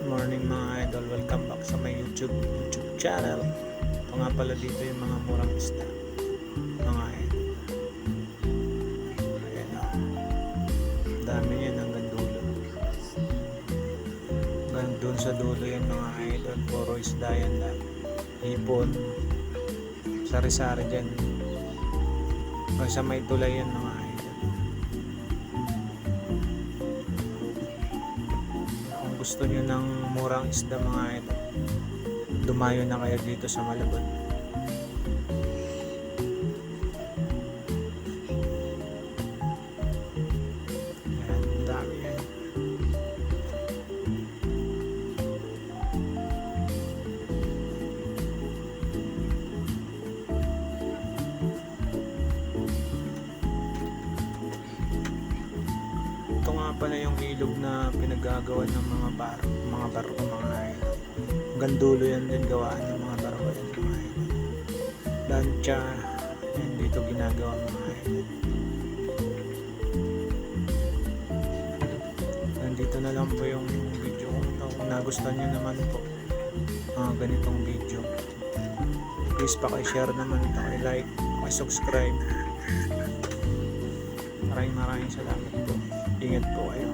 morning mga idol, welcome back sa my YouTube YouTube channel. Ito nga pala dito yung mga murang isda. Mga idol. Ayan o. Dami yan hanggang dulo. Hanggang doon sa dulo yan mga idol. Puro isda yan lang. Hipon. Sari-sari dyan. Hanggang sa may tulay yan mga gusto nyo ng murang isda mga idol, dumayo na kayo dito sa Malabon. Nga pala yung ilog na pinagagawa ng mga bar mga barko mga idol. Hanggang dulo yan din gawaan ng mga barko yan mga idol. Lancha, yan dito ginagawa mga idol. Nandito na lang po yung video ko. Kung nagustuhan nyo naman po mga ganitong video. Please paki-share naman, paki-like, paki-subscribe. Maraming maraming salamat po. Ingat po kayo.